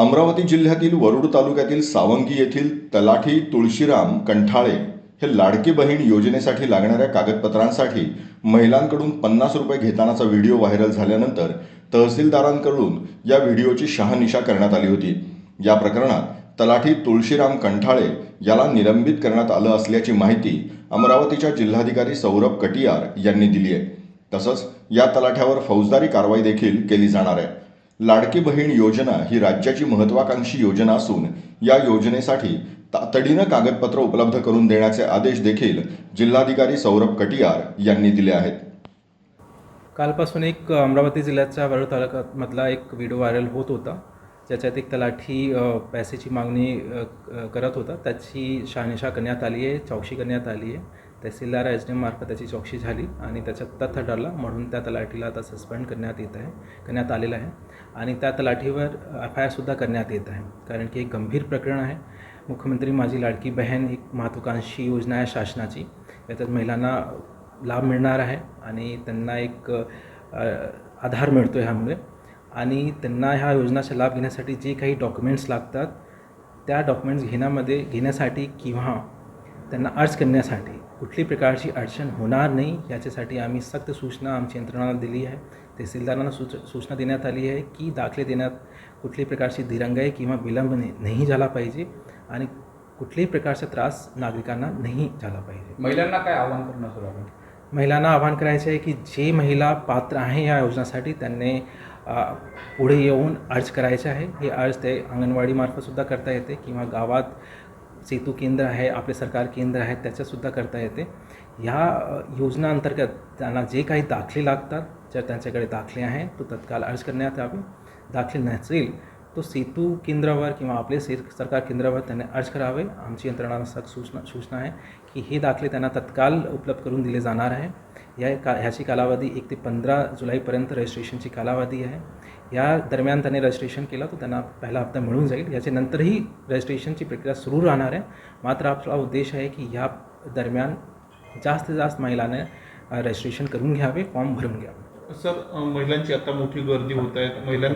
अमरावती जिल्ह्यातील वरुड तालुक्यातील सावंगी येथील तलाठी तुळशीराम कंठाळे हे लाडकी बहीण योजनेसाठी लागणाऱ्या कागदपत्रांसाठी महिलांकडून पन्नास रुपये घेतानाचा व्हिडिओ व्हायरल झाल्यानंतर तहसीलदारांकडून या व्हिडिओची शहानिशा करण्यात आली होती. या प्रकरणात तलाठी तुळशीराम कंठाळे याला निलंबित करण्यात आलं असल्याची माहिती अमरावतीच्या जिल्हाधिकारी सौरभ कटियार यांनी दिली आहे. तसंच या तलाठ्यावर फौजदारी कारवाई देखील केली जाणार आहे. लाडकी बहीण योजना ही राज्याची महत्वाकांक्षी योजना असून या योजनेसाठी तातडीनं कागदपत्र उपलब्ध करून देण्याचे आदेश देखील जिल्हाधिकारी सौरभ कटियार यांनी दिले आहेत. कालपासून एक अमरावती जिल्ह्याच्या वरुड तालुक्यामधला एक व्हिडिओ व्हायरल होत होता. ज्याच्यात एक तलाठी पैसेची पैशाची मागणी करत होता. त्याची शहानिशा करण्यात आली आहे चौकशी करण्यात आली आहे. तहसीलदार एस डी मार्फत त्याची चौकशी झाली आणि त्याच्यात तथ्य ठरला म्हणून त्या तलाठीला आता सस्पेंड करण्यात येत आहे करण्यात आलेलं आहे. आणि त्या तलाठीवर एफ आय आरसुद्धा करण्यात येत आहे कारण की एक गंभीर प्रकरण आहे. मुख्यमंत्री माझी लाडकी बहीण एक महत्त्वाकांक्षी योजना आहे शासनाची. याच्यात महिलांना लाभ मिळणार आहे आणि त्यांना एक आधार मिळतो आहे ह्यामुळे. आणि त्यांना ह्या योजनाचा लाभ घेण्यासाठी जे काही डॉक्युमेंट्स लागतात त्या डॉक्युमेंट्स घेण्यामध्ये घेण्यासाठी किंवा त्यांना अर्ज करण्यासाठी कुठली प्रकारची अडचण होणार नाही याच्यासाठी आम्ही सक्त सूचना आमची यंत्रणाला दिली आहे. तहसीलदारांना सूच सूचना देण्यात आली आहे की दाखले देण्यात कुठल्याही प्रकारची दिरंगाई किंवा विलंब नाही नाही झाला पाहिजे आणि कुठल्याही प्रकारचा त्रास नागरिकांना नाही झाला पाहिजे. महिलांना काय आव्हान करणं सर आपण महिलांना आवाहन करायचं आहे की जे महिला पात्र आहे या योजनेसाठी त्यांनी पुढे येऊन अर्ज करायचे आहे. हे अर्ज ते अंगणवाडीमार्फतसुद्धा करता येते किंवा गावात सेतू केंद्र आहे आपले सरकार केंद्र आहे त्याच्यातसुद्धा करता येते. ह्या योजनाअंतर्गत त्यांना जे काही दाखले लागतात जर त्यांच्याकडे दाखले आहे तो तत्काळ अर्ज करण्यात यावे. दाखले नसेल तो सेतू केंद्रावर किंवा आपले से सरकार केंद्रावर त्यांनी अर्ज करावे. आमची यंत्रणांना सूचना सूचना आहे की हे दाखले त्यांना तत्काळ उपलब्ध करून दिले जाणार आहे. या का ह्याची कालावधी एक ते पंधरा जुलैपर्यंत रजिस्ट्रेशनची कालावधी आहे. या दरम्यान त्यांनी रजिस्ट्रेशन केलं तर त्यांना पहिला हप्ता मिळून जाईल. याच्यानंतरही रजिस्ट्रेशनची प्रक्रिया सुरू राहणार आहे. मात्र आपला उद्देश आहे की या दरम्यान जास्तीत जास्त महिलाने रजिस्ट्रेशन करून घ्यावे फॉर्म भरून घ्यावे. सर महिलांची आता मोठी गर्दी होत आहे. महिलांचं